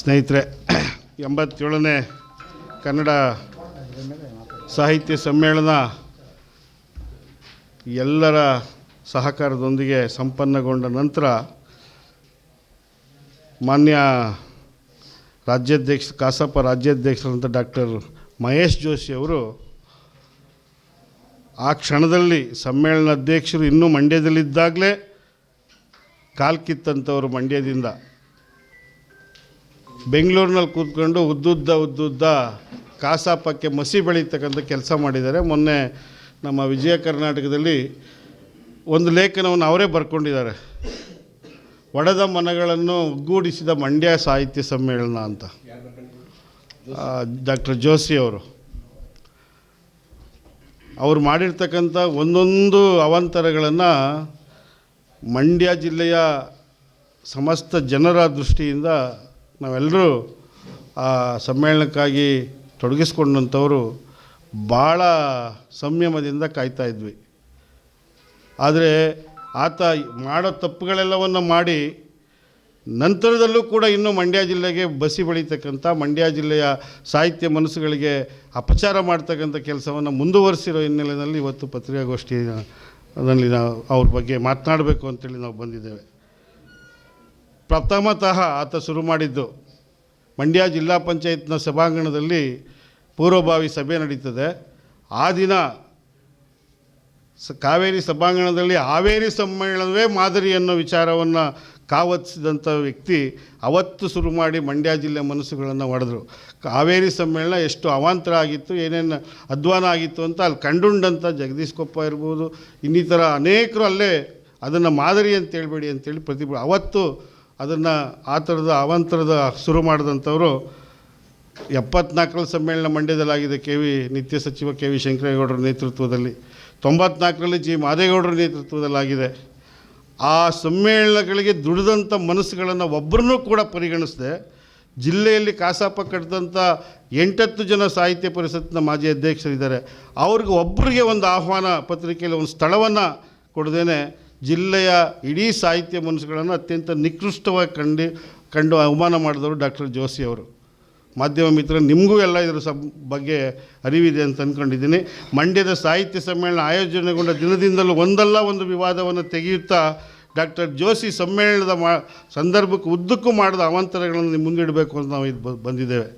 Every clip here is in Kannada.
ಸ್ನೇಹಿತರೆ, ಎಂಬತ್ತೇಳನೇ ಕನ್ನಡ ಸಾಹಿತ್ಯ ಸಮ್ಮೇಳನ ಎಲ್ಲರ ಸಹಕಾರದೊಂದಿಗೆ ಸಂಪನ್ನಗೊಂಡ ನಂತರ ಮಾನ್ಯ ರಾಜ್ಯಾಧ್ಯಕ್ಷ, ಕಸಾಪ ರಾಜ್ಯಾಧ್ಯಕ್ಷರಂಥ ಡಾಕ್ಟರ್ ಮಹೇಶ್ ಜೋಶಿ ಅವರು ಆ ಕ್ಷಣದಲ್ಲಿ ಸಮ್ಮೇಳನ ಅಧ್ಯಕ್ಷರು ಇನ್ನೂ ಮಂಡ್ಯದಲ್ಲಿದ್ದಾಗಲೇ ಕಾಲ್ಕಿತ್ತಂಥವರು ಮಂಡ್ಯದಿಂದ ಬೆಂಗಳೂರಿನಲ್ಲಿ ಕೂತ್ಕೊಂಡು ಉದ್ದುದ್ದ ಉದ್ದುದ್ದ ಕಾಸಾಪಕ್ಕೆ ಮಸಿ ಬೆಳೀತಕ್ಕಂಥ ಕೆಲಸ ಮಾಡಿದ್ದಾರೆ. ಮೊನ್ನೆ ನಮ್ಮ ವಿಜಯ ಕರ್ನಾಟಕದಲ್ಲಿ ಒಂದು ಲೇಖನವನ್ನು ಅವರೇ ಬರ್ಕೊಂಡಿದ್ದಾರೆ. ಒಡೆದ ಮನಗಳನ್ನು ಒಗ್ಗೂಡಿಸಿದ ಮಂಡ್ಯ ಸಾಹಿತ್ಯ ಸಮ್ಮೇಳನ ಅಂತ. ಡಾಕ್ಟರ್ ಜೋಶಿ ಅವರು. ಅವರು ಮಾಡಿರ್ತಕ್ಕಂಥ ಒಂದೊಂದು ಅವಾಂತರಗಳನ್ನು ಮಂಡ್ಯ ಜಿಲ್ಲೆಯ ಸಮಸ್ತ ಜನರ ದೃಷ್ಟಿಯಿಂದ ನಾವೆಲ್ಲರೂ ಆ ಸಮ್ಮೇಳನಕ್ಕಾಗಿ ತೊಡಗಿಸ್ಕೊಂಡಂಥವರು ಭಾಳ ಸಂಯಮದಿಂದ ಕಾಯ್ತಾ ಇದ್ವಿ. ಆದರೆ ಆತ ಮಾಡೋ ತಪ್ಪುಗಳೆಲ್ಲವನ್ನು ಮಾಡಿ ನಂತರದಲ್ಲೂ ಕೂಡ ಇನ್ನೂ ಮಂಡ್ಯ ಜಿಲ್ಲೆಗೆ ಬಸಿ ಬೆಳೀತಕ್ಕಂಥ, ಮಂಡ್ಯ ಜಿಲ್ಲೆಯ ಸಾಹಿತ್ಯ ಮನಸ್ಸುಗಳಿಗೆ ಅಪಚಾರ ಮಾಡ್ತಕ್ಕಂಥ ಕೆಲಸವನ್ನು ಮುಂದುವರಿಸಿರೋ ಹಿನ್ನೆಲೆಯಲ್ಲಿ ಇವತ್ತು ಪತ್ರಿಕಾಗೋಷ್ಠಿಯಲ್ಲಿ ನಾವು ಅವ್ರ ಬಗ್ಗೆ ಮಾತನಾಡಬೇಕು ಅಂತೇಳಿ ನಾವು ಬಂದಿದ್ದೇವೆ. ಪ್ರಥಮತಃ ಆತ ಶುರು ಮಾಡಿದ್ದು. ಮಂಡ್ಯ ಜಿಲ್ಲಾ ಪಂಚಾಯತ್ನ ಸಭಾಂಗಣದಲ್ಲಿ ಪೂರ್ವಭಾವಿ ಸಭೆ ನಡೀತದೆ. ಆ ದಿನ ಸ ಕಾವೇರಿ ಸಭಾಂಗಣದಲ್ಲಿ ಹಾವೇರಿ ಸಮ್ಮೇಳನವೇ ಮಾದರಿ ಅನ್ನೋ ವಿಚಾರವನ್ನು ಕಾವತ್ಸಿದಂಥ ವ್ಯಕ್ತಿ ಅವತ್ತು ಶುರು ಮಾಡಿ ಮಂಡ್ಯ ಜಿಲ್ಲೆ ಮನಸ್ಸುಗಳನ್ನು ಹೊಡೆದ್ರು ಕಾವೇರಿ ಸಮ್ಮೇಳನ ಎಷ್ಟು ಅವಾಂತರ ಆಗಿತ್ತು, ಏನೇನು ಅಧ್ವಾನ ಆಗಿತ್ತು ಅಂತ ಅಲ್ಲಿ ಕಂಡುಂಡಂಥ ಜಗದೀಶ್ ಕೊಪ್ಪ ಇರ್ಬೋದು, ಇನ್ನಿತರ ಅನೇಕರು ಅಲ್ಲೇ ಅದನ್ನು ಮಾದರಿ ಅಂತ ಹೇಳ್ಬೇಡಿ ಅಂತೇಳಿ ಪ್ರತಿಭ, ಅವತ್ತು ಅದನ್ನು ಆ ಥರದ ಅವಂತರದ ಶುರು ಮಾಡಿದಂಥವರು ಎಪ್ಪತ್ನಾಲ್ಕರಲ್ಲಿ ಸಮ್ಮೇಳನ ಮಂಡ್ಯದಲ್ಲಾಗಿದೆ ಕೆ ವಿ ನಿತ್ಯ ಸಚಿವ ಕೆ ವಿ ಶಂಕರೇಗೌಡರ ನೇತೃತ್ವದಲ್ಲಿ. ತೊಂಬತ್ನಾಲ್ಕರಲ್ಲಿ ಜಿ ಮಾದೇಗೌಡರ ನೇತೃತ್ವದಲ್ಲಾಗಿದೆ. ಆ ಸಮ್ಮೇಳನಗಳಿಗೆ ದುಡಿದಂಥ ಮನಸ್ಸುಗಳನ್ನು ಒಬ್ಬರನ್ನೂ ಕೂಡ ಪರಿಗಣಿಸಿದೆ. ಜಿಲ್ಲೆಯಲ್ಲಿ ಕಾಸಾಪ ಕಟ್ಟಿದಂಥ ಎಂಟತ್ತು ಜನ ಸಾಹಿತ್ಯ ಪರಿಷತ್ನ ಮಾಜಿ ಅಧ್ಯಕ್ಷರಿದ್ದಾರೆ. ಅವ್ರಿಗೆ ಒಬ್ಬರಿಗೆ ಒಂದು ಆಹ್ವಾನ ಪತ್ರಿಕೆಯಲ್ಲಿ ಒಂದು ಸ್ಥಳವನ್ನು ಕೊಡದೇನೆ ಜಿಲ್ಲೆಯ ಇಡೀ ಸಾಹಿತ್ಯ ಮನಸ್ಸುಗಳನ್ನು ಅತ್ಯಂತ ನಿಕೃಷ್ಟವಾಗಿ ಕಂಡು ಕಂಡು ಅವಮಾನ ಮಾಡಿದವರು ಡಾಕ್ಟರ್ ಜೋಶಿ ಅವರು. ಮಾಧ್ಯಮ ಮಿತ್ರ ನಿಮಗೂ ಎಲ್ಲ ಇದರ ಸಬ್, ಬಗ್ಗೆ ಅರಿವಿದೆ ಅಂತ ಅಂದ್ಕೊಂಡಿದ್ದೀನಿ ಮಂಡ್ಯದ ಸಾಹಿತ್ಯ ಸಮ್ಮೇಳನ ಆಯೋಜನೆಗೊಂಡ ದಿನದಿಂದಲೂ ಒಂದಲ್ಲ ಒಂದು ವಿವಾದವನ್ನು ತೆಗೆಯುತ್ತಾ ಡಾಕ್ಟರ್ ಜೋಶಿ ಸಮ್ಮೇಳನದ ಮಾ, ಸಂದರ್ಭಕ್ಕೆ ಉದ್ದಕ್ಕೂ ಮಾಡಿದ ಅವಾಂತರಗಳನ್ನು ಮುಂದಿಡಬೇಕು ಅಂತ ನಾವು ಇದು ಬಂದಿದ್ದೇವೆ.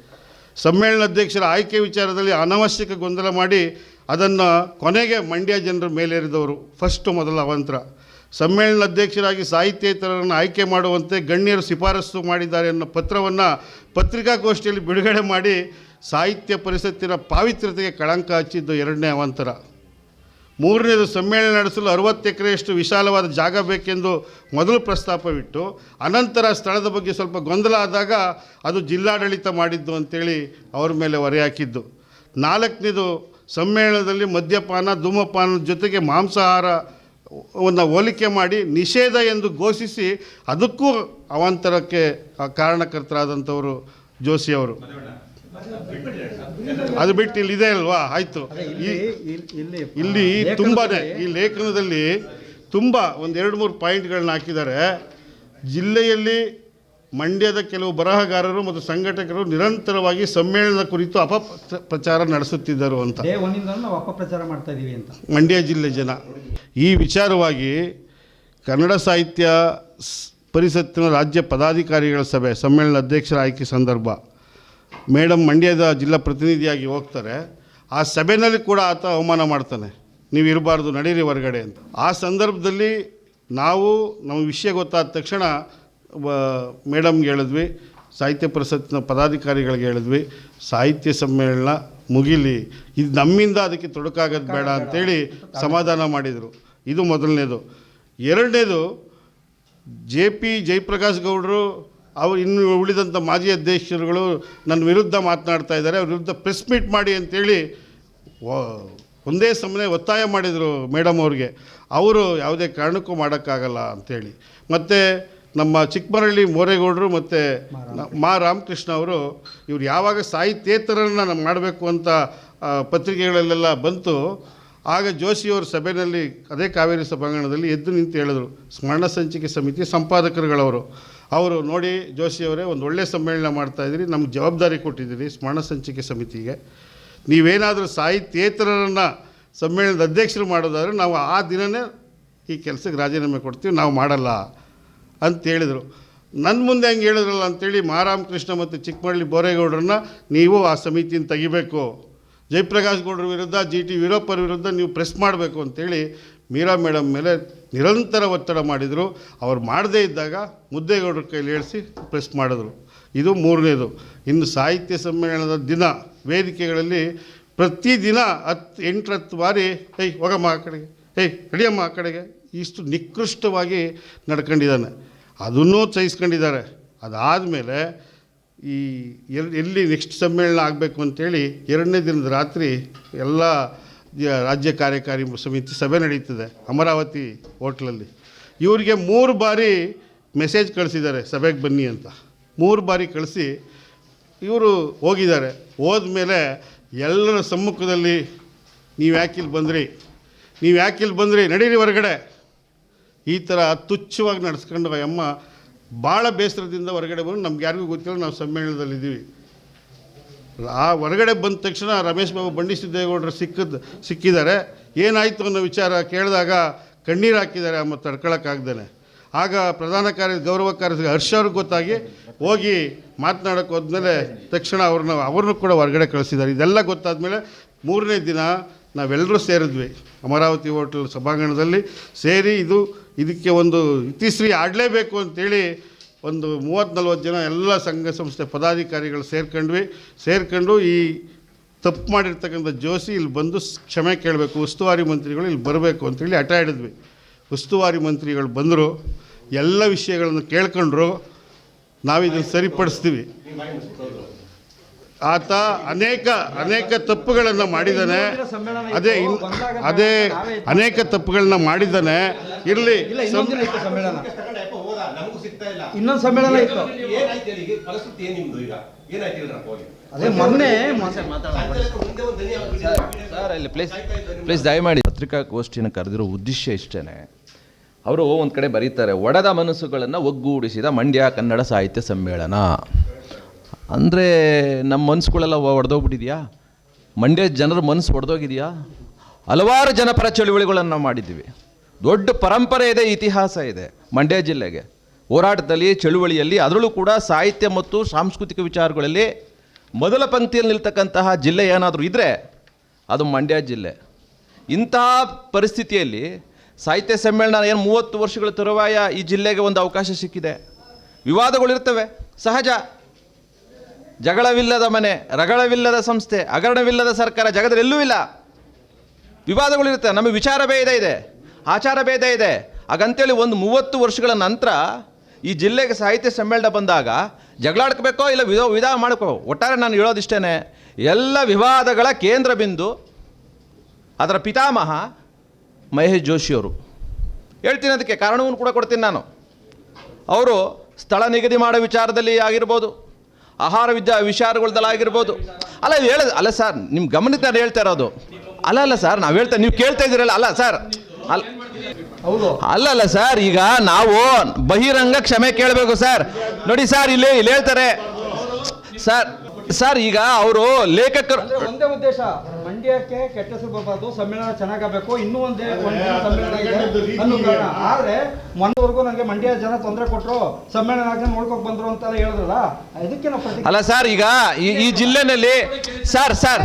ಸಮ್ಮೇಳನ ಅಧ್ಯಕ್ಷರ ಆಯ್ಕೆ ವಿಚಾರದಲ್ಲಿ ಅನವಶ್ಯಕ ಗೊಂದಲ ಮಾಡಿ ಅದನ್ನು ಕೊನೆಗೆ ಮಂಡ್ಯ ಜನರ ಮೇಲೇರಿದವರು. ಫಸ್ಟು ಮೊದಲ ಅವಾಂತರ. ಸಮ್ಮೇಳನ ಅಧ್ಯಕ್ಷರಾಗಿ ಸಾಹಿತ್ಯೇತರರನ್ನು ಆಯ್ಕೆ ಮಾಡುವಂತೆ ಗಣ್ಯರು ಶಿಫಾರಸು ಮಾಡಿದ್ದಾರೆ ಅನ್ನೋ ಪತ್ರವನ್ನು ಪತ್ರಿಕಾಗೋಷ್ಠಿಯಲ್ಲಿ ಬಿಡುಗಡೆ ಮಾಡಿ ಸಾಹಿತ್ಯ ಪರಿಷತ್ತಿನ ಪಾವಿತ್ರ್ಯತೆಗೆ ಕಳಂಕ ಹಚ್ಚಿದ್ದು ಎರಡನೇ ಅವಾಂತರ. ಮೂರನೇದು ಸಮ್ಮೇಳನ ನಡೆಸಲು ಅರವತ್ತು ಎಕರೆಯಷ್ಟು ವಿಶಾಲವಾದ ಜಾಗ ಬೇಕೆಂದು ಮೊದಲು ಪ್ರಸ್ತಾಪವಿಟ್ಟು, ಅನಂತರ ಸ್ಥಳದ ಬಗ್ಗೆ ಸ್ವಲ್ಪ ಗೊಂದಲ ಆದಾಗ ಅದು ಜಿಲ್ಲಾಡಳಿತ ಮಾಡಿದ್ದು ಅಂತೇಳಿ ಅವ್ರ ಮೇಲೆ ಹೊರೆ ಹಾಕಿದ್ದು. ನಾಲ್ಕನೇದು ಸಮ್ಮೇಳನದಲ್ಲಿ ಮದ್ಯಪಾನ, ಧೂಮಪಾನದ ಜೊತೆಗೆ ಮಾಂಸಾಹಾರವನ್ನು ಹೋಲಿಕೆ ಮಾಡಿ ನಿಷೇಧ ಎಂದು ಘೋಷಿಸಿ ಅದಕ್ಕೂ ಅವಾಂತರಕ್ಕೆ ಕಾರಣಕರ್ತರಾದಂಥವರು ಜೋಶಿಯವರು ಅದು ಬಿಟ್ಟು ಇಲ್ಲಿ ಇದೆ ಅಲ್ವಾ? ಆಯಿತು. ಇಲ್ಲಿ ತುಂಬಾ ಈ ಲೇಖನದಲ್ಲಿ ತುಂಬ ಒಂದು ಎರಡು ಮೂರು ಪಾಯಿಂಟ್ಗಳನ್ನ ಹಾಕಿದ್ದಾರೆ. ಜಿಲ್ಲೆಯಲ್ಲಿ ಮಂಡ್ಯದ ಕೆಲವು ಬರಹಗಾರರು ಮತ್ತು ಸಂಘಟಕರು ನಿರಂತರವಾಗಿ ಸಮ್ಮೇಳನದ ಕುರಿತು ಅಪ ಪ್ರಚಾರ ನಡೆಸುತ್ತಿದ್ದರು ಅಂತ. ಡೇ ಒನ್ನಿಂದ ಅಪಪ್ರಚಾರ ಮಾಡ್ತಾ ಇದೀವಿ ಅಂತ. ಮಂಡ್ಯ ಜಿಲ್ಲೆ ಜನ. ಈ ವಿಚಾರವಾಗಿ ಕನ್ನಡ ಸಾಹಿತ್ಯ ಪರಿಷತ್ತಿನ ರಾಜ್ಯ ಪದಾಧಿಕಾರಿಗಳ ಸಭೆ ಸಮ್ಮೇಳನ ಅಧ್ಯಕ್ಷರ ಆಯ್ಕೆ ಸಂದರ್ಭ. ಮೇಡಮ್ ಮಂಡ್ಯದ ಜಿಲ್ಲಾ ಪ್ರತಿನಿಧಿಯಾಗಿ ಹೋಗ್ತಾರೆ. ಆ ಸಭೆಯಲ್ಲಿ ಕೂಡ ಆತ ಅವಮಾನ ಮಾಡ್ತಾನೆ. ನೀವು ಇರಬಾರ್ದು, ನಡೀರಿ ಹೊರಗಡೆ ಅಂತ. ಆ ಸಂದರ್ಭದಲ್ಲಿ ನಾವು ನಮ್ಮ ವಿಷಯ ಗೊತ್ತಾದ ತಕ್ಷಣ ಮೇಡಮ್ಗೆ ಹೇಳಿದ್ವಿ, ಸಾಹಿತ್ಯ ಪರಿಷತ್ತಿನ ಪದಾಧಿಕಾರಿಗಳಿಗೆ ಹೇಳಿದ್ವಿ, ಸಾಹಿತ್ಯ ಸಮ್ಮೇಳನ ಮುಗಿಲಿ. ಇದು ನಮ್ಮಿಂದ ಅದಕ್ಕೆ ತೊಡಕಾಗೋದು ಬೇಡ ಅಂತೇಳಿ ಸಮಾಧಾನ ಮಾಡಿದರು. ಇದು ಮೊದಲನೇದು. ಎರಡನೇದು ಜೆ ಪಿ ಜಯಪ್ರಕಾಶ್ ಗೌಡರು ಅವರು ಇನ್ನು ಉಳಿದಂಥ ಮಾಜಿ ಅಧ್ಯಕ್ಷರುಗಳು ನನ್ನ ವಿರುದ್ಧ ಮಾತನಾಡ್ತಾ ಇದ್ದಾರೆ. ಅವ್ರ ವಿರುದ್ಧ ಪ್ರೆಸ್ ಮೀಟ್ ಮಾಡಿ ಅಂತೇಳಿ ಒಂದೇ ಸಮನೆ ಒತ್ತಾಯ ಮಾಡಿದರು ಮೇಡಮ್ ಅವ್ರಿಗೆ. ಅವರು ಯಾವುದೇ ಕಾರಣಕ್ಕೂ ಮಾಡೋಕ್ಕಾಗಲ್ಲ ಅಂಥೇಳಿ ಮತ್ತು ನಮ್ಮ ಚಿಕ್ಕಮರಳ್ಳಿ ಮೋರೇಗೌಡರು ಮತ್ತು ಮಾ ರಾಮಕೃಷ್ಣ ಅವರು ಇವ್ರು ಯಾವಾಗ ಸಾಹಿತ್ಯೇತರನ್ನು ನಾವು ಮಾಡಬೇಕು ಅಂತ ಪತ್ರಿಕೆಗಳಲ್ಲೆಲ್ಲ ಬಂತು ಆಗ ಜೋಶಿಯವ್ರ ಸಭೆಯಲ್ಲಿ ಅದೇ ಕಾವೇರಿ ಸಭಾಂಗಣದಲ್ಲಿ ಎದ್ದು ನಿಂತು ಹೇಳಿದರು ಸ್ಮರಣ ಸಂಚಿಕೆ ಸಮಿತಿ ಸಂಪಾದಕರುಗಳವರು. ಅವರು ನೋಡಿ ಜೋಶಿಯವರೇ ಒಂದು ಒಳ್ಳೆಯ ಸಮ್ಮೇಳನ ಮಾಡ್ತಾಯಿದ್ದೀರಿ ನಮ್ಗೆ ಜವಾಬ್ದಾರಿ ಕೊಟ್ಟಿದ್ದೀರಿ ಸ್ಮರಣ ಸಂಚಿಕೆ ಸಮಿತಿಗೆ. ನೀವೇನಾದರೂ ಸಾಹಿತ್ಯೇತರರನ್ನು ಸಮ್ಮೇಳನದ ಅಧ್ಯಕ್ಷರು ಮಾಡೋದಾದರೆ ನಾವು ಆ ದಿನವೇ ಈ ಕೆಲಸಕ್ಕೆ ರಾಜೀನಾಮೆ ಕೊಡ್ತೀವಿ ನಾವು ಮಾಡಲ್ಲ. ಅಂತ ಹೇಳಿದರು. ನನ್ನ ಮುಂದೆ ಹಂಗೆ ಹೇಳಿದ್ರಲ್ಲ ಅಂತೇಳಿ ಮಹಾರಾಮಕೃಷ್ಣ ಮತ್ತು ಚಿಕ್ಕಮಳ್ಳಿ ಬೋರೇಗೌಡರನ್ನ ನೀವು ಆ ಸಮಿತಿಯನ್ನು ತೆಗಿಬೇಕು. ಜಯಪ್ರಕಾಶ್ ಗೌಡ್ರ ವಿರುದ್ಧ, ಜಿ ಟಿ ವೀರಪ್ಪರ ವಿರುದ್ಧ ನೀವು ಪ್ರೆಸ್ ಮಾಡಬೇಕು ಅಂತೇಳಿ ಮೀರಾ ಮೇಡಮ್ ಮೇಲೆ ನಿರಂತರ ಒತ್ತಡ ಮಾಡಿದರು. ಅವ್ರು ಮಾಡದೇ ಇದ್ದಾಗ ಮುದ್ದೇಗೌಡರ ಕೈಲಿ ಹೇಳಿಸಿ ಪ್ರೆಸ್ ಮಾಡಿದ್ರು. ಇದು ಮೂರನೇದು. ಇನ್ನು ಸಾಹಿತ್ಯ ಸಮ್ಮೇಳನದ ದಿನ, ವೇದಿಕೆಗಳಲ್ಲಿ ಪ್ರತಿದಿನ ಹತ್ತು ಎಂಟು ಹತ್ತು ಬಾರಿ ಹೇಯ್ ಹೋಗಮ್ಮ ಆ ಕಡೆಗೆ. ಏಯ್, ನಡಿಯಮ್ಮ ಆ ಕಡೆಗೆ. ಇಷ್ಟು ನಿಕೃಷ್ಟವಾಗಿ ನಡ್ಕೊಂಡಿದ್ದಾನೆ. ಅದನ್ನೂ ಸಹಿಸ್ಕೊಂಡಿದ್ದಾರೆ. ಅದಾದಮೇಲೆ ಈ ಎಲ್, ಎಲ್ಲಿ ನೆಕ್ಸ್ಟ್ ಸಮ್ಮೇಳನ ಆಗಬೇಕು ಅಂತೇಳಿ ಎರಡನೇ ದಿನದ ರಾತ್ರಿ ಎಲ್ಲ ರಾಜ್ಯ ಕಾರ್ಯಕಾರಿ ಸಮಿತಿ ಸಭೆ ನಡೀತದೆ ಅಮರಾವತಿ ಹೋಟ್ಲಲ್ಲಿ. ಇವರಿಗೆ ಮೂರು ಬಾರಿ ಮೆಸೇಜ್ ಕಳಿಸಿದ್ದಾರೆ ಸಭೆಗೆ ಬನ್ನಿ ಅಂತ. ಮೂರು ಬಾರಿ ಕಳಿಸಿ ಇವರು ಹೋಗಿದ್ದಾರೆ. ಹೋದ್ಮೇಲೆ ಎಲ್ಲರ ಸಮ್ಮುಖದಲ್ಲಿ ನೀವು ಯಾಕಿಲ್ಲಿ ಬಂದ್ರಿ? ನೀವು ಯಾಕಿಲ್ಲಿ ಬಂದ್ರಿ? ನಡೀರಿ ಹೊರಗಡೆ. ಈ ಥರ ತುಚ್ಛವಾಗಿ ನಡೆಸ್ಕೊಂಡು ಅಮ್ಮ ಭಾಳ ಬೇಸರದಿಂದ ಹೊರಗಡೆ ಬಂದು ನಮ್ಗೆ ಯಾರಿಗೂ ಗೊತ್ತಿಲ್ಲ, ನಾವು ಸಮ್ಮೇಳನದಲ್ಲಿದ್ದೀವಿ ಆ ಹೊರಗಡೆ ಬಂದ ತಕ್ಷಣ ರಮೇಶ್ ಬಾಬು ಬಂಡಿ ಸಿದ್ದೇಗೌಡರು ಸಿಕ್ಕಿದ್, ಸಿಕ್ಕಿದ್ದಾರೆ. ಏನಾಯಿತು ಅನ್ನೋ ವಿಚಾರ ಕೇಳಿದಾಗ ಕಣ್ಣೀರು ಹಾಕಿದ್ದಾರೆ, ಅಮ್ಮ ತಡ್ಕೊಳಕ್ಕಾಗ್ದೇ ಆಗ ಪ್ರಧಾನ ಕಾರ್ಯ, ಗೌರವ ಕಾರ್ಯ ಹರ್ಷ ಅವ್ರಿಗೆ ಗೊತ್ತಾಗಿ ಹೋಗಿ ಮಾತನಾಡೋಕೆ ಹೋದ್ಮೇಲೆ ತಕ್ಷಣ ಅವ್ರನ್ನ, ಅವ್ರನ್ನೂ ಕೂಡ ಹೊರಗಡೆ ಕಳಿಸಿದ್ದಾರೆ. ಇದೆಲ್ಲ ಗೊತ್ತಾದಮೇಲೆ ಮೂರನೇ ದಿನ ನಾವೆಲ್ಲರೂ ಸೇರಿದ್ವಿ. ಅಮರಾವತಿ ಹೋಟೆಲ್ ಸಭಾಂಗಣದಲ್ಲಿ ಸೇರಿ ಇದು ಇದಕ್ಕೆ ಒಂದು ಇತಿಶ್ರೀ ಆಡಲೇಬೇಕು ಅಂತೇಳಿ ಒಂದು ಮೂವತ್ತು ನಲ್ವತ್ತು ಜನ ಎಲ್ಲ ಸಂಘ ಸಂಸ್ಥೆ ಪದಾಧಿಕಾರಿಗಳು ಸೇರ್ಕೊಂಡ್ವಿ. ಸೇರ್ಕೊಂಡು ಈ ತಪ್ಪು ಮಾಡಿರ್ತಕ್ಕಂಥ ಜೋಶಿ ಇಲ್ಲಿ ಬಂದು ಕ್ಷಮೆ ಕೇಳಬೇಕು. ಉಸ್ತುವಾರಿ ಮಂತ್ರಿಗಳು ಇಲ್ಲಿ ಬರಬೇಕು ಅಂತೇಳಿ ಹಠ ಹಿಡಿದ್ವಿ. ಉಸ್ತುವಾರಿ ಮಂತ್ರಿಗಳು ಬಂದರು. ಎಲ್ಲ ವಿಷಯಗಳನ್ನು ಕೇಳ್ಕೊಂಡ್ರು. ನಾವಿದನ್ನು ಸರಿಪಡಿಸ್ತೀವಿ. ಆತ ಅನೇಕ ಅನೇಕ ತಪ್ಪುಗಳನ್ನು ಮಾಡಿದ್ದಾನೆ. ಅದೇ ಇನ್ ಅದೇ ಅನೇಕ ತಪ್ಪುಗಳನ್ನ ಮಾಡಿದ್ದಾನೆ. ಇರಲಿ ಇಲ್ಲ ಇನ್ನೊಂದು ಸಮ್ಮೇಳನ. ನಮಗೂ ಸಿಗ್ತಾ ಇಲ್ಲ. ಇನ್ನೊಂದು ಸಮ್ಮೇಳನ ಇತ್ತು. ಅದೇ ಮೊನ್ನೆ ಪ್ಲೀಸ್ ಪ್ಲೀಸ್ ದಯಮಾಡಿ ಪತ್ರಿಕಾಗೋಷ್ಠಿನ ಕರೆದಿರೋ ಉದ್ದೇಶ ಇಷ್ಟೇ ಅವರು ಒಂದು ಕಡೆ ಬರೀತಾರೆ ಒಡೆದ ಮನಸ್ಸುಗಳನ್ನು ಒಗ್ಗೂಡಿಸಿದ ಮಂಡ್ಯ ಕನ್ನಡ ಸಾಹಿತ್ಯ ಸಮ್ಮೇಳನ. ಅಂದರೆ ನಮ್ಮ ಮನಸ್ಸುಗಳೆಲ್ಲ ಒಡೆದೋಗ್ಬಿಟ್ಟಿದೆಯಾ? ಮಂಡ್ಯ ಜನರ ಮನಸ್ಸು ಒಡೆದೋಗಿದೆಯಾ? ಹಲವಾರು ಜನಪರ ಚಳುವಳಿಗಳನ್ನು ನಾವು ಮಾಡಿದ್ದೀವಿ. ದೊಡ್ಡ ಪರಂಪರೆ ಇದೆ, ಇತಿಹಾಸ ಇದೆ ಮಂಡ್ಯ ಜಿಲ್ಲೆಗೆ. ಹೋರಾಟದಲ್ಲಿ, ಚಳುವಳಿಯಲ್ಲಿ, ಅದರಲ್ಲೂ ಕೂಡ ಸಾಹಿತ್ಯ ಮತ್ತು ಸಾಂಸ್ಕೃತಿಕ ವಿಚಾರಗಳಲ್ಲಿ ಮೊದಲ ಪಂಕ್ತಿಯಲ್ಲಿ ನಿಲ್ತಕ್ಕಂತಹ ಜಿಲ್ಲೆ ಏನಾದರೂ ಇದ್ದರೆ ಅದು ಮಂಡ್ಯ ಜಿಲ್ಲೆ. ಇಂತಹ ಪರಿಸ್ಥಿತಿಯಲ್ಲಿ ಸಾಹಿತ್ಯ ಸಮ್ಮೇಳನ ಏನು ಮೂವತ್ತು ವರ್ಷಗಳ ತರುವಾಯ ಈ ಜಿಲ್ಲೆಗೆ ಒಂದು ಅವಕಾಶ ಸಿಕ್ಕಿದೆ. ವಿವಾದಗಳಿರ್ತವೆ ಸಹಜ. ಜಗಳವಿಲ್ಲದ ಮನೆ, ರಗಳವಿಲ್ಲದ ಸಂಸ್ಥೆ, ಹಗರಣವಿಲ್ಲದ ಸರ್ಕಾರ ಜಗದಲ್ಲೆಲ್ಲೂ ಇಲ್ಲ. ವಿವಾದಗಳಿರುತ್ತೆ ನಮಗೆ ವಿಚಾರ ಭೇದ ಇದೆ, ಆಚಾರ ಭೇದ ಇದೆ. ಹಾಗಂತೇಳಿ ಒಂದು ಮೂವತ್ತು ವರ್ಷಗಳ ನಂತರ ಈ ಜಿಲ್ಲೆಗೆ ಸಾಹಿತ್ಯ ಸಮ್ಮೇಳನ ಬಂದಾಗ ಜಗಳಾಡ್ಕೋಬೇಕೋ ಇಲ್ಲ ವಿಧ ವಿಧ ಮಾಡ್ಕೋ, ಒಟ್ಟಾರೆ ನಾನು ಹೇಳೋದಿಷ್ಟೇ ಎಲ್ಲ ವಿವಾದಗಳ ಕೇಂದ್ರ ಬಿಂದು ಅದರ ಪಿತಾಮಹ ಮಹೇಶ್ ಜೋಶಿಯವರು ಹೇಳ್ತೀನಿ ಅದಕ್ಕೆ, ಕಾರಣವನ್ನು ಕೂಡ ಕೊಡ್ತೀನಿ ನಾನು. ಅವರು ಸ್ಥಳ ನಿಗದಿ ಮಾಡೋ ವಿಚಾರದಲ್ಲಿ ಆಗಿರ್ಬೋದು. ಆಹಾರ ವಿದ್ಯಾ ವಿಚಾರಗಳದಲ್ಲಾಗಿರ್ಬೋದು ಅಲ್ಲ ಇದು ಹೇಳೋದು ಅಲ್ಲ ಸರ್ ನಿಮ್ಮ ಗಮನಕ್ಕೆ ನಾನು ಹೇಳ್ತಾ ಇರೋದು. ಅಲ್ಲ ಅಲ್ಲ ಸರ್ ನಾವು ಹೇಳ್ತಾ ನೀವು ಕೇಳ್ತಾ ಇದ್ದೀರಲ್ಲ ಅಲ್ಲ ಸರ್. ಅಲ್ಲ ಹೌದು. ಅಲ್ಲ ಸರ್ ಈಗ ನಾವು ಬಹಿರಂಗ ಕ್ಷಮೆ ಕೇಳಬೇಕು ಸರ್. ನೋಡಿ ಸರ್ ಇಲ್ಲಿ ಇಲ್ಲಿ ಹೇಳ್ತಾರೆ. ಸರ್ ಸರ್ ಈಗ ಅವರು ಲೇಖಕರು ಒಂದೇ ಉದ್ದೇಶ ಮಂಡ್ಯಕ್ಕೆ ಕೆಟ್ಟ ಹೆಸರು ಬರಬಾರ್ದು ಸಮ್ಮೇಳನ ಚೆನ್ನಾಗಬೇಕು ಇನ್ನೂ ಒಂದೇ ಒಂದೇ ಸಮ್ಮೇಳನ ಆದ್ರೆ ಮೊನ್ನೆವರೆಗೂ ನನಗೆ ಮಂಡ್ಯ ಜನ ತೊಂದರೆ ಕೊಟ್ಟರು ಸಮ್ಮೇಳನ ಆಗಿ ನೋಡ್ಕೊಂಡ್ ಬಂದ್ರು ಅಂತ ಹೇಳಿದ್ರಲ್ಲ ಇದಕ್ಕೆ ನಾವು ಅಲ್ಲ ಸರ್ ಈಗ ಈ ಈ ಜಿಲ್ಲೆನಲ್ಲಿ ಸರ್ ಸರ್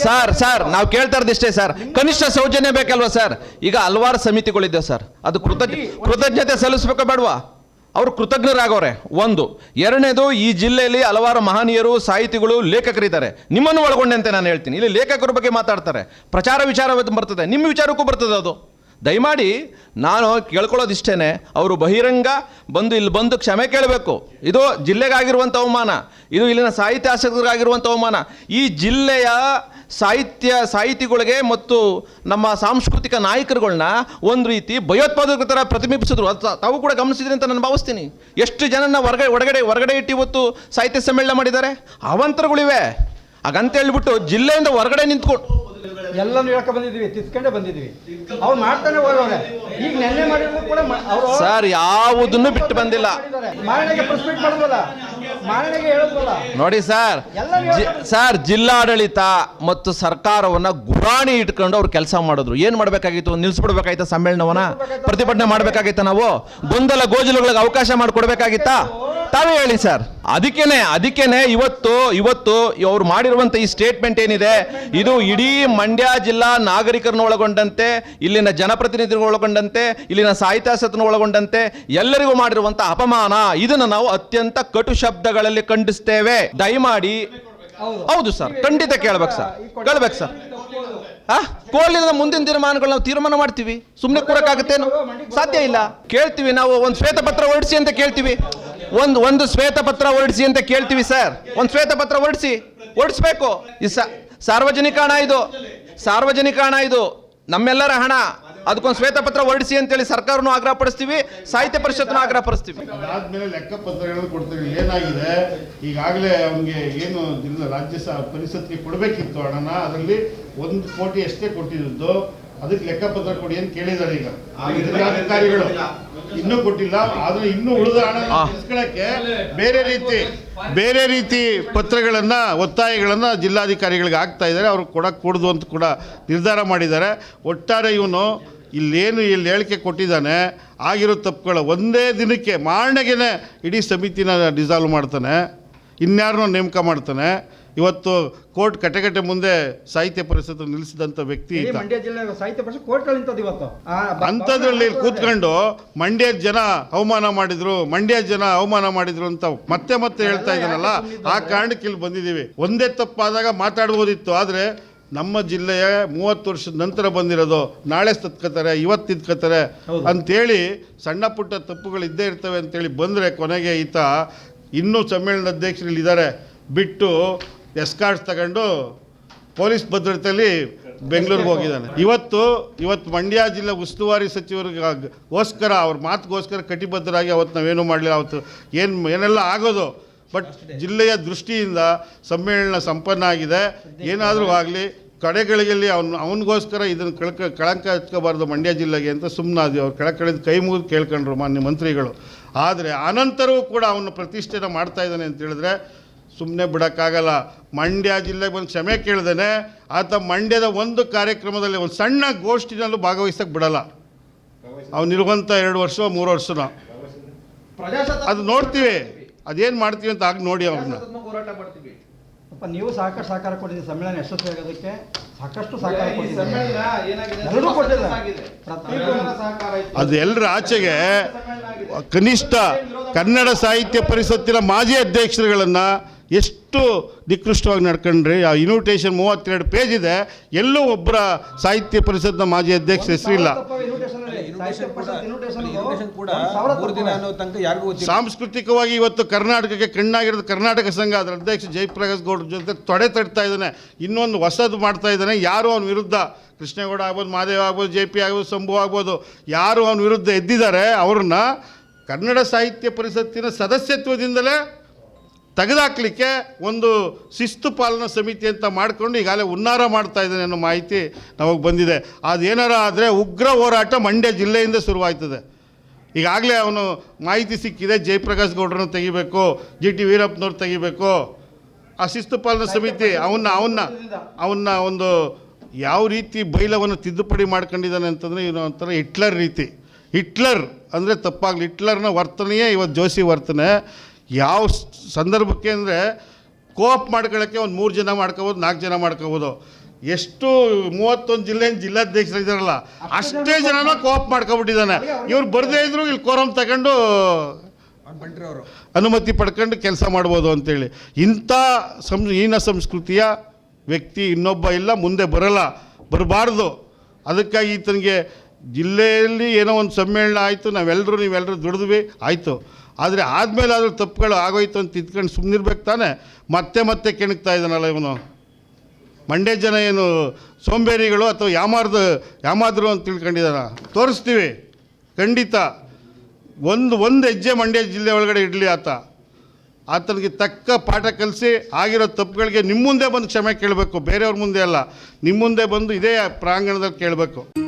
ಸರ್ ಸರ್ ನಾವು ಕೇಳ್ತಾ ಇರೋದಿಷ್ಟೇ ಸರ್. ಕನಿಷ್ಠ ಸೌಜನ್ಯ ಬೇಕಲ್ವಾ ಸರ್? ಈಗ ಹಲವಾರು ಸಮಿತಿಗಳಿದ್ದೆ ಸರ್. ಅದು ಕೃತಜ್ಞ ಕೃತಜ್ಞತೆ ಸಲ್ಲಿಸ್ಬೇಕು ಬೇಡವಾ? ಅವರು ಕೃತಜ್ಞರಾಗವ್ರೆ ಒಂದು. ಎರಡನೇದು, ಈ ಜಿಲ್ಲೆಯಲ್ಲಿ ಹಲವಾರು ಮಹನೀಯರು, ಸಾಹಿತಿಗಳು, ಲೇಖಕರಿದ್ದಾರೆ. ನಿಮ್ಮನ್ನು ಒಳಗೊಂಡಂತೆ ನಾನು ಹೇಳ್ತೀನಿ. ಇಲ್ಲಿ ಲೇಖಕರ ಬಗ್ಗೆ ಮಾತಾಡ್ತಾರೆ. ಪ್ರಚಾರ ವಿಚಾರ ಬರ್ತದೆ. ನಿಮ್ಮ ವಿಚಾರಕ್ಕೂ ಬರ್ತದೆ ಅದು. ದಯಮಾಡಿ ನಾನು ಕೇಳ್ಕೊಳ್ಳೋದಿಷ್ಟೇ ಅವರು ಬಹಿರಂಗ ಬಂದು ಇಲ್ಲಿ ಬಂದು ಕ್ಷಮೆ ಕೇಳಬೇಕು. ಇದು ಜಿಲ್ಲೆಗಾಗಿರುವಂಥ ಅವಮಾನ, ಇದು ಇಲ್ಲಿನ ಸಾಹಿತ್ಯ ಆಸಕ್ತರಿಗಾಗಿರುವಂಥ ಅವಮಾನ. ಈ ಜಿಲ್ಲೆಯ ಸಾಹಿತ್ಯ, ಸಾಹಿತಿಗಳಿಗೆ ಮತ್ತು ನಮ್ಮ ಸಾಂಸ್ಕೃತಿಕ ನಾಯಕರುಗಳನ್ನ ಒಂದು ರೀತಿ ಭಯೋತ್ಪಾದಕರ ಥರ ಪ್ರತಿಬಿಂಬಿಸಿದ್ರು. ಅದು ತಾವು ಕೂಡ ಗಮನಿಸಿದ್ರಿ ಅಂತ ನಾನು ಭಾವಿಸ್ತೀನಿ. ಎಷ್ಟು ಜನನ ಹೊರಗಡೆ ಹೊರಗಡೆ ಹೊರಗಡೆ ಇಟ್ಟು ಇವತ್ತು ಸಾಹಿತ್ಯ ಸಮ್ಮೇಳನ ಮಾಡಿದ್ದಾರೆ? ಅವಂತರಗಳಿವೆ. ಹಾಗಂತ ಹೇಳ್ಬಿಟ್ಟು ಜಿಲ್ಲೆಯಿಂದ ಹೊರಗಡೆ ನಿಂತ್ಕೊಂಡು ಎಲ್ಲಾನು ಹೇಳ್ಕೊ ಬಂದಿದ್ವಿ ತಿಸ್ಕೊಂಡೇ ಬಂದಿದ್ವಿ ಅವ್ರು ಮಾಡ್ತಾನೆ ಹೋದವ್ರೆ. ಈಗ ನೆನ್ನೆ ಮಾಡಿದ್ರು ಕೂಡ ಅವರು ಸರ್ ಯಾವುದನ್ನು ಬಿಟ್ಟು ಬಂದಿಲ್ಲ. ಮಾರನೆಗೆ ಪ್ರೆಸ್ ಮೀಟ್ ಮಾಡಿದ್ವಲ್ಲ? ನೋಡಿ ಸರ್ ಸರ್ ಜಿಲ್ಲಾಡಳಿತ ಮತ್ತು ಸರ್ಕಾರವನ್ನ ಗುರಾಣಿ ಇಟ್ಕೊಂಡು ಅವ್ರು ಕೆಲಸ ಮಾಡಿದ್ರು. ಏನ್ ಮಾಡ್ಬೇಕಾಗಿತ್ತು? ನಿಲ್ಸ್ಬಿಡ್ಬೇಕಾಯ್ತಾ ಸಮ್ಮೇಳನವನ್ನ? ಪ್ರತಿಭಟನೆ ಮಾಡ್ಬೇಕಾಗಿತ್ತ ನಾವು? ಗೊಂದಲ ಗೋಜಲುಗಳಿಗೆ ಅವಕಾಶ ಮಾಡಿಕೊಡ್ಬೇಕಾಗಿತ್ತಾ ತಾವೇ ಹೇಳಿ ಸರ್. ಅದಕ್ಕೇನೆ ಅದಕ್ಕೇನೆ ಇವತ್ತು ಇವತ್ತು ಅವ್ರು ಮಾಡಿರುವಂತ ಈ ಸ್ಟೇಟ್ಮೆಂಟ್ ಏನಿದೆ? ಇದು ಇಡೀ ಮಂಡ್ಯ ಜಿಲ್ಲಾ ನಾಗರಿಕರನ್ನು ಒಳಗೊಂಡಂತೆ ಇಲ್ಲಿನ ಜನಪ್ರತಿನಿಧಿಗಳು ಒಳಗೊಂಡಂತೆ ಇಲ್ಲಿನ ಸಾಹಿತ್ಯಾಸತನ ಒಳಗೊಂಡಂತೆ ಎಲ್ಲರಿಗೂ ಮಾಡಿರುವಂತ ಅಪಮಾನ. ಇದನ್ನ ನಾವು ಅತ್ಯಂತ ಕಟು ಶಬ್ದಗಳಲ್ಲಿ ಖಂಡಿಸ್ತೇವೆ. ದಯಮಾಡಿ. ಹೌದು. ಸರ್. ಖಂಡಿತ ಕೇಳ್ಬೇಕು ಸರ್. ಕೇಳ್ಬೇಕು ಸರ್. ಆ ಕೋಲಿನ ಮುಂದಿನ ತೀರ್ಮಾನಗಳು ನಾವು ತೀರ್ಮಾನ ಮಾಡ್ತೀವಿ. ಸುಮ್ಮನೆ ಕೂರಕ್ಕಾಗತ್ತೇನು? ಸಾಧ್ಯ ಇಲ್ಲ. ಕೇಳ್ತೀವಿ ನಾವು. ಒಂದು ಶ್ವೇತಪತ್ರ ಹೊರಡಿಸಿ ಅಂತ ಕೇಳ್ತೀವಿ. ಒಂದು ಒಂದು ಶ್ವೇತಪತ್ರ ಹೊರಡಿಸಿ ಅಂತ ಕೇಳ್ತೀವಿ ಸರ್. ಒಂದು ಶ್ವೇತಪತ್ರ ಹೊರಡಿಸಿ ಹೊರಡಿಸ್ಬೇಕು ಈ ಸಾರ್ವಜನಿಕ ಹಣ ಇದು. ಸಾರ್ವಜನಿಕ ಹಣ ಇದು. ನಮ್ಮೆಲ್ಲರ ಹಣ. ಅದಕ್ಕೊಂದು ಶ್ವೇತಪತ್ರ ಹೊರಡಿಸಿ ಅಂತೇಳಿ ಸರ್ಕಾರನು ಆಗ್ರಹ ಪಡಿಸ್ತೀವಿ ಸಾಹಿತ್ಯ ಪರಿಷತ್ನ ಆಗ್ರಹ ಪಡಿಸ್ತೀವಿ ಅದಾದ್ಮೇಲೆ ಲೆಕ್ಕಪತ್ರಗಳನ್ನು ಕೊಡ್ತೀವಿ. ಏನಾಗಿದೆ? ಈಗಾಗಲೇ ಅವನಿಗೆ ಏನು ರಾಜ್ಯ ಪರಿಷತ್ಗೆ ಕೊಡಬೇಕಿತ್ತು ಹಣನ. ಅದರಲ್ಲಿ ಒಂದು ಕೋಟಿ ಅಷ್ಟೇ ಕೊಟ್ಟಿದ್ದು ಅದಕ್ಕೆ ಲೆಕ್ಕಪತ್ರ ಕೊಡಿ ಅಂತ ಕೇಳಿದ್ದಾರೆ ಈಗ. ಅಧಿಕಾರಿಗಳು. ಇನ್ನೂ ಕೊಟ್ಟಿಲ್ಲ ಆದ್ರೆ ಇನ್ನೂ ಉಳಿದ ಹಣ. ಇಸ್ಕೊಳ್ಳಕ್ಕೆ ಬೇರೆ ರೀತಿ ಬೇರೆ ರೀತಿ ಪತ್ರಗಳನ್ನ ಒತ್ತಾಯಗಳನ್ನ ಜಿಲ್ಲಾಧಿಕಾರಿಗಳಿಗೆ ಆಗ್ತಾ ಇದ್ದಾರೆ. ಅವ್ರು ಕೊಡಕ್ಕೆ ಕೊಡುದು ಅಂತ ಕೂಡ ನಿರ್ಧಾರ ಮಾಡಿದ್ದಾರೆ. ಒಟ್ಟಾರೆ ಇವನು ಇಲ್ಲೇನು ಇಲ್ಲಿ ಹೇಳಿಕೆ ಕೊಟ್ಟಿದ್ದಾನೆ ಆಗಿರೋ ತಪ್ಪುಗಳ ಒಂದೇ ದಿನಕ್ಕೆ ಮಾರನೆಗೆನೆ ಇಡೀ ಸಮಿತಿನ ಡಿಸಾಲ್ವ್ ಮಾಡ್ತಾನೆ ಇನ್ಯಾರನ್ನೂ ನೇಮಕ ಮಾಡ್ತಾನೆ. ಇವತ್ತು ಕೋರ್ಟ್ ಕಟಕಟೆ ಮುಂದೆ ಸಾಹಿತ್ಯ ಪರಿಷತ್ ನಿಲ್ಲಿಸಿದಂಥ ವ್ಯಕ್ತಿ ಮಂಡ್ಯ ಜಿಲ್ಲೆ ಸಾಹಿತ್ಯ ಪರಿಷತ್ ನಿಂತದ್ದು ಇವತ್ತು. ಅಂಥದ್ರಲ್ಲಿ ಕೂತ್ಕೊಂಡು ಮಂಡ್ಯದ ಜನ ಅವಮಾನ ಮಾಡಿದ್ರು ಮಂಡ್ಯ ಜನ ಅವಮಾನ ಮಾಡಿದ್ರು ಅಂತ ಮತ್ತೆ ಮತ್ತೆ ಹೇಳ್ತಾ ಇದ್ದಾನಲ್ಲ ಆ ಕಾರಣಕ್ಕೆ ಇಲ್ಲಿ ಬಂದಿದ್ದೀವಿ. ಒಂದೇ ತಪ್ಪಾದಾಗ ಮಾತಾಡ್ಬೋದಿತ್ತು ಆದರೆ ನಮ್ಮ ಜಿಲ್ಲೆಯ ಮೂವತ್ತು ವರ್ಷದ ನಂತರ ಬಂದಿರೋದು ನಾಳೆ ತತ್ಕೋತಾರೆ ಇವತ್ತು ತಿದ್ಕೋತಾರೆ ಅಂಥೇಳಿ ಅಂತೇಳಿ ಸಣ್ಣ ಪುಟ್ಟ ತಪ್ಪುಗಳು ಇದ್ದೇ ಇರ್ತವೆ ಅಂತೇಳಿ ಬಂದರೆ ಕೊನೆಗೆ ಈತ ಇನ್ನೂ ಸಮ್ಮೇಳನ ಅಧ್ಯಕ್ಷರಲ್ಲಿ ಇದ್ದಾರೆ ಬಿಟ್ಟು ಎಸ್ಕಾರ್ಟ್ಸ್ ತಗೊಂಡು ಪೊಲೀಸ್ ಭದ್ರತೆಯಲ್ಲಿ ಬೆಂಗಳೂರಿಗೆ ಹೋಗಿದ್ದಾನೆ. ಇವತ್ತು ಇವತ್ತು ಮಂಡ್ಯ ಜಿಲ್ಲೆ ಉಸ್ತುವಾರಿ ಸಚಿವರಿಗೋಸ್ಕರ ಅವ್ರ ಮಾತುಗೋಸ್ಕರ ಕಟಿಬದ್ಧರಾಗಿ ಅವತ್ತು ನಾವೇನು ಮಾಡಲಿಲ್ಲ, ಅವತ್ತು ಏನು, ಏನೆಲ್ಲ ಆಗೋದು. ಬಟ್ ಜಿಲ್ಲೆಯ ದೃಷ್ಟಿಯಿಂದ ಸಮ್ಮೇಳನ ಸಂಪನ್ನ ಆಗಿದೆ. ಏನಾದರೂ ಆಗಲಿ, ಕಡೆಗಳಿಗೆಲ್ಲಿ ಅವ್ನು, ಅವನಿಗೋಸ್ಕರ ಇದನ್ನು ಕಳ್ಕ, ಕಳಂಕ ಹಚ್ಕೋಬಾರ್ದು ಮಂಡ್ಯ ಜಿಲ್ಲೆಗೆ ಅಂತ ಸುಮ್ಮನಾದ್ವಿ ಅವ್ರು ಕೆಳಕಳಿದ ಕೈ ಮುಗಿದು ಕೇಳ್ಕೊಂಡ್ರು ಮಾನ್ಯ ಮಂತ್ರಿಗಳು. ಆದರೆ ಅನಂತರವೂ ಕೂಡ ಅವನು ಪ್ರತಿಷ್ಠೆನ ಮಾಡ್ತಾ ಇದ್ದಾನೆ ಅಂತ ಹೇಳಿದ್ರೆ ಸುಮ್ಮನೆ ಬಿಡೋಕ್ಕಾಗಲ್ಲ. ಮಂಡ್ಯ ಜಿಲ್ಲೆಗೆ ಬಂದು ಕ್ಷಮೆ ಕೇಳ್ದೇನೆ ಆತ ಮಂಡ್ಯದ ಒಂದು ಕಾರ್ಯಕ್ರಮದಲ್ಲಿ ಒಂದು ಸಣ್ಣ ಗೋಷ್ಠಿನಲ್ಲೂ ಭಾಗವಹಿಸಕ್ಕೆ ಬಿಡಲ್ಲ. ಅವನಿರುವಂಥ ಎರಡು ವರ್ಷ ಮೂರು ವರ್ಷನ. ಅದು ನೋಡ್ತೀವಿ. ಅದೇನು ಮಾಡ್ತೀವಿ ಅಂತ ಆಗ ನೋಡಿ ಅವ್ರನ್ನ ಹೋರಾಟ ಮಾಡ್ತೀವಿ ಅಪ್ಪ ನೀವು ಸಾಕಷ್ಟು ಸಹಕಾರ ಕೊಟ್ಟಿದ್ದೀವಿ ಸಮ್ಮೇಳನ ಯಶಸ್ವಿ ಆಗೋದಕ್ಕೆ ಸಾಕಷ್ಟು ಸಹಕಾರ ಅದು ಎಲ್ಲರ ಆಚೆಗೆ ಕನಿಷ್ಠ ಕನ್ನಡ ಸಾಹಿತ್ಯ ಪರಿಷತ್ತಿನ ಮಾಜಿ ಅಧ್ಯಕ್ಷರುಗಳನ್ನು ಎಷ್ಟು ನಿಕೃಷ್ಟವಾಗಿ ನಡ್ಕೊಂಡ್ರಿ? ಆ ಇನ್ವಿಟೇಷನ್ ಮೂವತ್ತೆರಡು ಪೇಜ್ ಇದೆ. ಎಲ್ಲೂ ಒಬ್ಬರ ಸಾಹಿತ್ಯ ಪರಿಷತ್ನ ಮಾಜಿ ಅಧ್ಯಕ್ಷ ಹೆಸರಿಲ್ಲ ಇನ್ವಿಟೇಷನ್ ಕೂಡ ಮೂರು ದಿನ ಅನ್ನೋ ತನಕ ಯಾರಿಗೂ ಗೊತ್ತಿಲ್ಲ. ಸಾಂಸ್ಕೃತಿಕವಾಗಿ ಇವತ್ತು ಕರ್ನಾಟಕಕ್ಕೆ ಕಣ್ಣಾಗಿರೋದು ಕರ್ನಾಟಕ ಸಂಘ. ಅದರ ಅಧ್ಯಕ್ಷ ಜಯಪ್ರಕಾಶ್ ಗೌಡ್ರ ಜೊತೆ ತೊಡೆ ತಡ್ತಾ ಇದ್ದಾನೆ. ಇನ್ನೊಂದು ಹೊಸದು ಮಾಡ್ತಾ ಇದ್ದಾನೆ. ಯಾರು ಅವನ ವಿರುದ್ಧ? ಕೃಷ್ಣೇಗೌಡ ಆಗ್ಬೋದು ಮಹಾದೇವ ಆಗ್ಬೋದು ಜೆ ಪಿ ಆಗ್ಬೋದು ಶಂಭು ಆಗ್ಬೋದು ಯಾರು ಅವನ ವಿರುದ್ಧ ಎದ್ದಿದ್ದಾರೆ? ಅವ್ರನ್ನ ಕನ್ನಡ ಸಾಹಿತ್ಯ ಪರಿಷತ್ತಿನ ಸದಸ್ಯತ್ವದಿಂದಲೇ ತೆಗೆದಾಕ್ಲಿಕ್ಕೆ ಒಂದು ಶಿಸ್ತು ಪಾಲನಾ ಸಮಿತಿ ಅಂತ ಮಾಡಿಕೊಂಡು ಈಗಾಗಲೇ ಉನ್ನಾರ ಮಾಡ್ತಾ ಇದ್ದಾನೆ ಅನ್ನೋ ಮಾಹಿತಿ ನಮಗೆ ಬಂದಿದೆ. ಅದೇನಾರ ಆದರೆ ಉಗ್ರ ಹೋರಾಟ ಮಂಡ್ಯ ಜಿಲ್ಲೆಯಿಂದ ಶುರುವಾಯ್ತದೆ. ಈಗಾಗಲೇ ಅವನು ಮಾಹಿತಿ ಸಿಕ್ಕಿದೆ, ಜಯಪ್ರಕಾಶ್ ಗೌಡ್ರನ್ನ ತೆಗಿಬೇಕು, ಜಿ ಟಿ ವೀರಪ್ಪನವ್ರು ತೆಗಿಬೇಕು. ಆ ಶಿಸ್ತು ಪಾಲನಾ ಸಮಿತಿ ಅವನ್ನ ಅವನ್ನ ಅವನ್ನ ಒಂದು ಯಾವ ರೀತಿ ಬೈಲವನ್ನು ತಿದ್ದುಪಡಿ ಮಾಡ್ಕೊಂಡಿದ್ದಾನೆ ಅಂತಂದರೆ ಇವನು ಒಂಥರ ಹಿಟ್ಲರ್ ರೀತಿ. ಹಿಟ್ಲರ್ ಅಂದರೆ ತಪ್ಪಾಗಲಿ, ಹಿಟ್ಲರ್ನ ವರ್ತನೆಯೇ ಇವತ್ತು ಜೋಶಿ ವರ್ತನೆ. ಯಾವ ಸಂದರ್ಭಕ್ಕೆ ಅಂದರೆ ಕೋಪ್ ಮಾಡ್ಕೊಳ್ಳೋಕ್ಕೆ ಒಂದು ಮೂರು ಜನ ಮಾಡ್ಕೋಬೋದು, ನಾಲ್ಕು ಜನ ಮಾಡ್ಕೋಬೋದು. ಎಷ್ಟು ಮೂವತ್ತೊಂದು ಜಿಲ್ಲೆ ಜಿಲ್ಲಾಧ್ಯಕ್ಷರು ಇದ್ದಾರಲ್ಲ ಅಷ್ಟೇ ಜನನ ಕೋಪ್ ಮಾಡ್ಕೊಬಿಟ್ಟಿದ್ದಾನೆ. ಇವ್ರು ಬರದೇ ಇದ್ರು ಇಲ್ಲಿ ಕೋರಂ ತಗೊಂಡು ಅನುಮತಿ ಪಡ್ಕೊಂಡು ಕೆಲಸ ಮಾಡ್ಬೋದು ಅಂತೇಳಿ. ಇಂಥ ಸಂ, ಹೀನ ಸಂಸ್ಕೃತಿಯ ವ್ಯಕ್ತಿ ಇನ್ನೊಬ್ಬ ಇಲ್ಲ, ಮುಂದೆ ಬರಲ್ಲ, ಬರಬಾರ್ದು. ಅದಕ್ಕಾಗಿ ಈತನಿಗೆ ಜಿಲ್ಲೆಯಲ್ಲಿ ಏನೋ ಒಂದು ಸಮ್ಮೇಳನ ಆಯಿತು ನಾವೆಲ್ಲರೂ ನೀವೆಲ್ಲರೂ ದುಡಿದ್ವಿ, ಆಯಿತು. ಆದರೆ ಆದಮೇಲೆ ಆದರೂ ತಪ್ಪುಗಳು ಆಗೋಯ್ತು ಅಂತ ತಿದ್ಕೊಂಡು ಸುಮ್ಮನಿರ್ಬೇಕು ತಾನೆ. ಮತ್ತೆ ಮತ್ತೆ ಕೆಣಕ್ತಾ ಇದ್ದಾನಲ್ಲ ಇವನು. ಮಂಡ್ಯ ಜನ ಏನು ಸೋಂಬೇರಿಗಳು ಅಥವಾ ಯಾಮಾರ್ದು, ಯಾಮಾದ್ರು ಅಂತ ತಿಳ್ಕೊಂಡಿದ್ದಾನ ತೋರಿಸ್ತೀವಿ. ಖಂಡಿತ. ಒಂದು ಒಂದು ಹೆಜ್ಜೆ ಮಂಡ್ಯ ಜಿಲ್ಲೆ ಒಳಗಡೆ ಇಡಲಿ ಆತ. ಆತನಿಗೆ ತಕ್ಕ ಪಾಠ ಕಲಿಸಿ ಆಗಿರೋ ತಪ್ಪುಗಳಿಗೆ ನಿಮ್ಮ ಮುಂದೆ ಬಂದು ಕ್ಷಮೆ ಕೇಳಬೇಕು. ಬೇರೆಯವ್ರ ಮುಂದೆ ಅಲ್ಲ. ನಿಮ್ಮ ಮುಂದೆ ಬಂದು ಇದೇ ಪ್ರಾಂಗಣದಲ್ಲಿ ಕೇಳಬೇಕು.